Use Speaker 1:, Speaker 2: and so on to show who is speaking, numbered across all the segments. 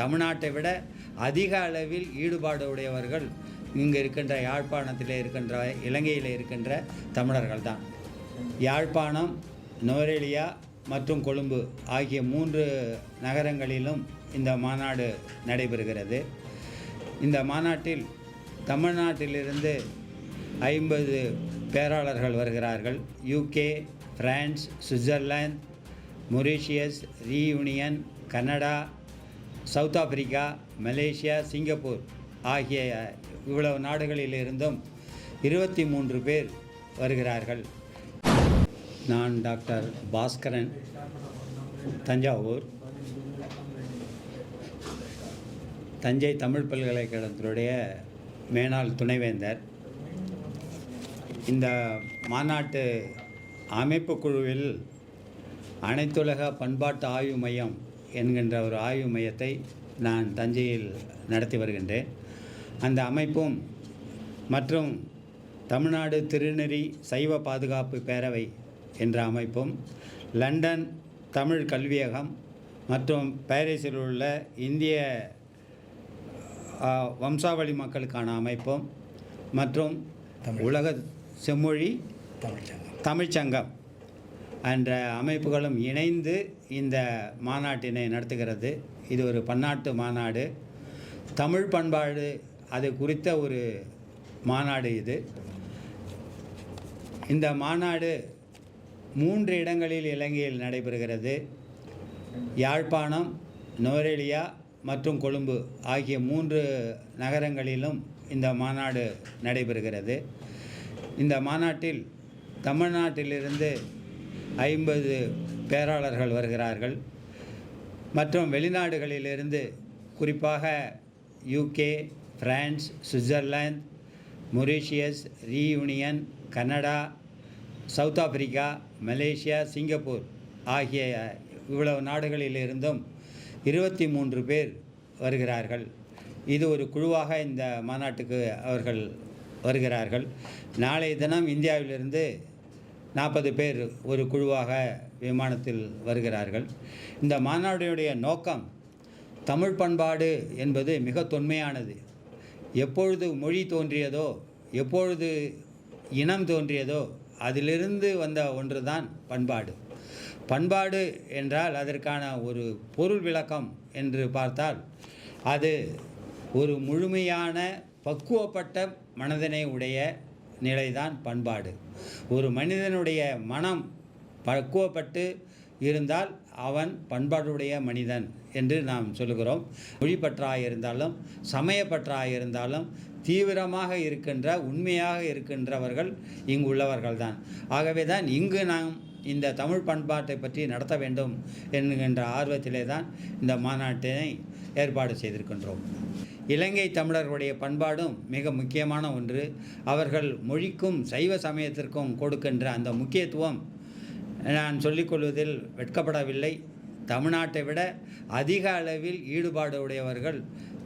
Speaker 1: தமிழ்நாட்டை விட அதிக அளவில் ஈடுபாடு உடையவர்கள் இங்கே இருக்கின்ற யாழ்ப்பாணத்தில் இருக்கின்ற இலங்கையில் இருக்கின்ற தமிழர்கள் தான். யாழ்ப்பாணம் நுவரெலியா மற்றும் கொழும்பு ஆகிய மூன்று நகரங்களிலும் இந்த மாநாடு நடைபெறுகிறது. இந்த மாநாட்டில் தமிழ்நாட்டிலிருந்து ஐம்பது பேராளர்கள் வருகிறார்கள். UK France Switzerland Mauritius Reunion Canada South Africa Malaysia Singapore ஆகிய இவ்வளவு நாடுகளிலிருந்தும் இருபத்தி மூன்று பேர் வருகிறார்கள். நான் டாக்டர் பாஸ்கரன் தஞ்சாவூர். தஞ்சை தமிழ் பல்கலைக்கழகத்தினுடைய மேனாள் துணைவேந்தர். இந்த மாநாட்டு அமைப்பு குழுவில் அனைத்துலக பண்பாட்டு ஆய்வு மையம் என்கின்ற ஒரு ஆய்வு மையத்தை நான் தஞ்சையில் நடத்தி வருகின்றேன். அந்த அமைப்பும் மற்றும் தமிழ்நாடு திருநெறி சைவ பாதுகாப்பு பேரவை என்ற அமைப்பும் லண்டன் தமிழ் கல்வியகம் மற்றும் பாரிஸில் உள்ள இந்திய வம்சாவளி மக்களுக்கான அமைப்பும் மற்றும் உலக செம்மொழி
Speaker 2: தமிழ்ச்சங்கம்
Speaker 1: தமிழ்ச்சங்கம் என்ற அமைப்புகளும் இணைந்து இந்த மாநாட்டினை நடத்துகிறது. இது ஒரு பன்னாட்டு மாநாடு. தமிழ் பண்பாடு அது குறித்த ஒரு மாநாடு இது. இந்த மாநாடு மூன்று இடங்களில் இலங்கையில் நடைபெறுகிறது. யாழ்ப்பாணம் நோரேலியா மற்றும் கொழும்பு ஆகிய மூன்று நகரங்களிலும் இந்த மாநாடு நடைபெறுகிறது. இந்த மாநாட்டில் தமிழ்நாட்டிலிருந்து ஐம்பது பேராளர்கள் வருகிறார்கள். மற்றும் வெளிநாடுகளிலிருந்து குறிப்பாக UK France Switzerland Mauritius Reunion Canada South Africa Malaysia Singapore ஆகிய இவ்வளவு நாடுகளிலிருந்தும் இருபத்தி மூன்று பேர் வருகிறார்கள். இது ஒரு குழுவாக இந்த மாநாட்டுக்கு அவர்கள் வருகிறார்கள். நாளைய தினம் இந்தியாவிலிருந்து நாற்பது பேர் ஒரு குழுவாக விமானத்தில் வருகிறார்கள். இந்த மாநாடுடைய நோக்கம் தமிழ் பண்பாடு என்பது மிக தொன்மையானது. எப்பொழுது மொழி தோன்றியதோ எப்பொழுது இனம் தோன்றியதோ அதிலிருந்து வந்த ஒன்று தான் பண்பாடு. பண்பாடு என்றால் அதற்கான ஒரு பொருள் விளக்கம் என்று பார்த்தால் அது ஒரு முழுமையான பக்குவப்பட்ட மனதினை உடைய நிலைதான் பண்பாடு. ஒரு மனிதனுடைய மனம் பக்குவப்பட்டு இருந்தால் அவன் பண்பாடுடைய மனிதன் என்று நாம் சொல்லுகிறோம். மொழிப்பற்றாக இருந்தாலும் சமயப்பற்றாக இருந்தாலும் தீவிரமாக இருக்கின்ற உண்மையாக இருக்கின்றவர்கள் இங்கு உள்ளவர்கள் தான் ஆகவே தான் இங்கு நாம் இந்த தமிழ் பண்பாட்டை பற்றி நடத்த வேண்டும் என்கின்ற ஆர்வத்திலே தான் இந்த மாநாட்டினை ஏற்பாடு செய்திருக்கின்றோம். இலங்கை தமிழர்களுடைய பண்பாடும் மிக முக்கியமான ஒன்று. அவர்கள் மொழிக்கும் சைவ சமயத்திற்கும் கொடுக்கின்ற அந்த முக்கியத்துவம் நான் சொல்லிக்கொள்வதில் வெட்கப்படவில்லை. தமிழ்நாட்டை விட அதிக அளவில் ஈடுபாடு உடையவர்கள்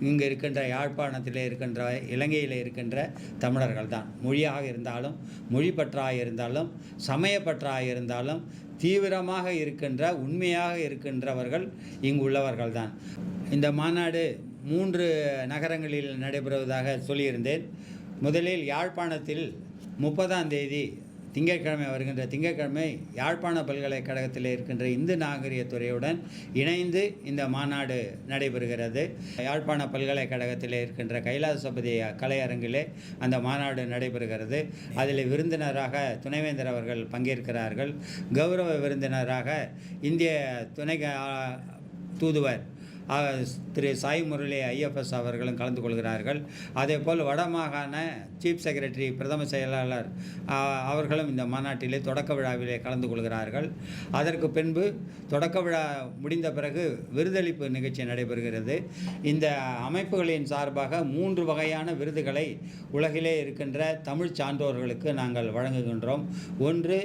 Speaker 1: இங்கே இருக்கின்ற யாழ்ப்பாணத்தில் இருக்கின்ற இலங்கையில் இருக்கின்ற தமிழர்கள் தான். மொழியாக இருந்தாலும் மொழிப்பற்றாக இருந்தாலும் சமயப்பற்றாக இருந்தாலும் தீவிரமாக இருக்கின்ற உண்மையாக இருக்கின்றவர்கள் இங்கு உள்ளவர்கள் தான். இந்த மாநாடு மூன்று நகரங்களில் நடைபெறுவதாக சொல்லியிருந்தேன். முதலில் யாழ்ப்பாணத்தில் முப்பதாம் தேதி திங்கட்கிழமை வருகின்ற திங்கட்கிழமை யாழ்ப்பாண பல்கலைக்கழகத்தில் இருக்கின்ற இந்து நாகரிக துறையுடன் இணைந்து இந்த மாநாடு நடைபெறுகிறது. யாழ்ப்பாண பல்கலைக்கழகத்தில் இருக்கின்ற கைலாசபதி கலையரங்கிலே அந்த மாநாடு நடைபெறுகிறது. அதில் விருந்தினராக துணைவேந்தர் அவர்கள் பங்கேற்கிறார்கள். கௌரவ விருந்தினராக இந்திய துணை தூதுவர் திரு சாய் முரளி ஐஎஃப்எஸ் அவர்களும் கலந்து கொள்கிறார்கள். அதேபோல் வடமாகாண சீஃப் செக்ரட்டரி பிரதம செயலாளர் அவர்களும் இந்த மாநாட்டிலே தொடக்க விழாவிலே கலந்து கொள்கிறார்கள். அதற்கு பின்பு தொடக்க விழா முடிந்த பிறகு விருதளிப்பு நிகழ்ச்சி நடைபெறுகிறது. இந்த அமைப்புகளின் சார்பாக மூன்று வகையான விருதுகளை உலகிலே இருக்கின்ற தமிழ் சான்றோர்களுக்கு நாங்கள் வழங்குகின்றோம். ஒன்று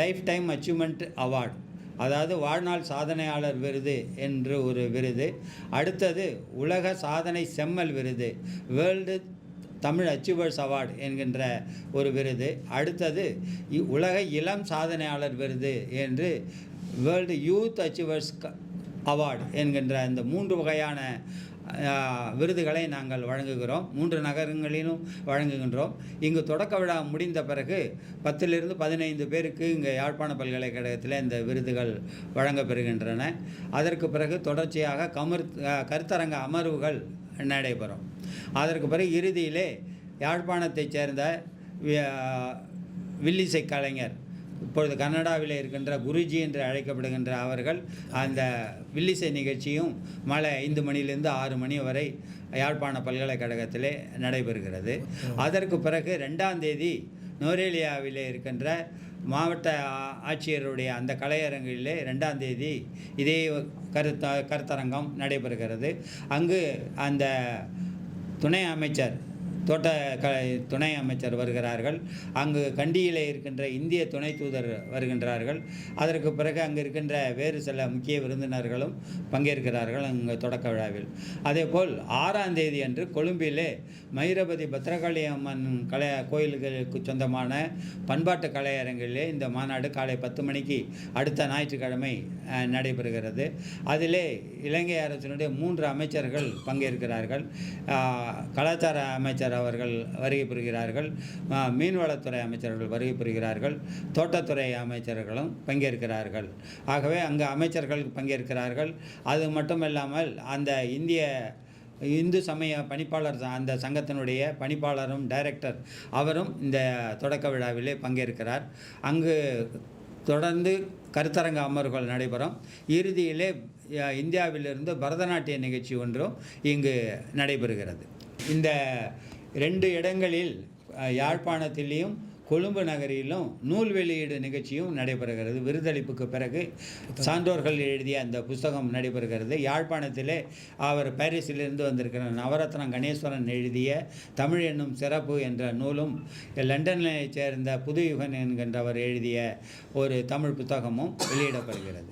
Speaker 1: லைஃப் டைம் அச்சீவ்மெண்ட் அவார்டு அதாவது வாழ்நாள் சாதனையாளர் விருது என்று ஒரு விருது. அடுத்தது உலக சாதனை செம்மல் விருது. வேர்ல்டு தமிழ் அச்சீவர்ஸ் அவார்டு என்கின்ற ஒரு விருது. அடுத்தது இ- உலக இளம் சாதனையாளர் விருது என்று வேர்ல்டு யூத் அச்சீவர்ஸ் அவார்டு என்கின்ற இந்த மூன்று வகையான விருதுகளை நாங்கள் வழங்குகிறோம். மூன்று நகரங்களிலும் வழங்குகின்றோம். இங்கு தொடக்க விழா முடிந்த பிறகு பத்திலிருந்து பதினைந்து பேருக்கு இங்கே யாழ்ப்பாண பல்கலைக்கழகத்தில் இந்த விருதுகள் வழங்கப்பெறுகின்றன. அதற்கு பிறகு தொடர்ச்சியாக கமர் கருத்தரங்க அமர்வுகள் நடைபெறும். அதற்கு பிறகு இறுதியிலே யாழ்ப்பாணத்தைச் சேர்ந்த வில்லிசை கலைஞர் இப்பொழுது கனடாவில் இருக்கின்ற குருஜி என்று அழைக்கப்படுகின்ற அவர்கள் அந்த வில்லிசை நிகழ்ச்சியும் மாலை ஐந்து மணியிலிருந்து ஆறு மணி வரை யாழ்ப்பாண பல்கலைக்கழகத்திலே நடைபெறுகிறது. அதற்கு பிறகு ரெண்டாம் தேதி நோரேலியாவிலே இருக்கின்ற மாவட்ட ஆட்சியருடைய அந்த கலையரங்கிலே ரெண்டாம் தேதி இதே கருத்த கருத்தரங்கம் நடைபெறுகிறது. அங்கு அந்த துணை அமைச்சர் தோட்ட க துணை அமைச்சர் வருகிறார்கள். அங்கு கண்டியிலே இருக்கின்ற இந்திய துணை தூதர் வருகின்றார்கள். அதற்கு பிறகு அங்கு இருக்கின்ற வேறு சில முக்கிய விருந்தினர்களும் பங்கேற்கிறார்கள் அங்கு தொடக்க விழாவில். அதேபோல் ஆறாம் தேதி அன்று கொழும்பிலே மயிரபதி பத்ரகாளி அம்மன் கலை கோயில்களுக்கு சொந்தமான பண்பாட்டு கலையரங்கிலே இந்த மாநாடு காலை பத்து மணிக்கு அடுத்த ஞாயிற்றுக்கிழமை நடைபெறுகிறது. அதிலே இலங்கை அரசினுடைய மூன்று அமைச்சர்கள் பங்கேற்கிறார்கள். கலாச்சார அமைச்சர் அவர்கள் வருகை புரிகிறார்கள். மீன்வளத்துறை அமைச்சர்கள் வருகை புரிகிறார்கள். தோட்டத்துறை அமைச்சர்களும் பங்கேற்கிறார்கள். ஆகவே அங்கு அமைச்சர்கள் பங்கேற்கிறார்கள். அது மட்டும் இல்லாமல் அந்த இந்திய இந்து சமய பணிப்பாளர் அந்த சங்கத்தினுடைய பணிப்பாளரும் டைரக்டர் அவரும் இந்த தொடக்க விழாவிலே பங்கேற்கிறார். அங்கு தொடர்ந்து கருத்தரங்க அமர்வுகள் நடைபெறும். இறுதியிலே இந்தியாவிலிருந்து பரதநாட்டிய நிகழ்ச்சி ஒன்றும் இங்கு நடைபெறுகிறது. இந்த ரெண்டு இடங்களில் யாழ்ப்பாணத்திலேயும் கொழும்பு நகரிலும் நூல் வெளியீடு நிகழ்ச்சியும் நடைபெறுகிறது. விருதளிப்புக்கு பிறகு சான்றோர்கள் எழுதிய அந்த புஸ்தகம் நடைபெறுகிறது. யாழ்ப்பாணத்திலே அவர் பாரிஸிலிருந்து வந்திருக்கிற நவரத்னம் கணேஸ்வரன் எழுதிய தமிழ் என்னும் சிறப்பு என்ற நூலும் லண்டனை சேர்ந்த புதுயுகன் என்கின்றவர் எழுதிய ஒரு தமிழ் புத்தகமும் வெளியிடப்படுகிறது.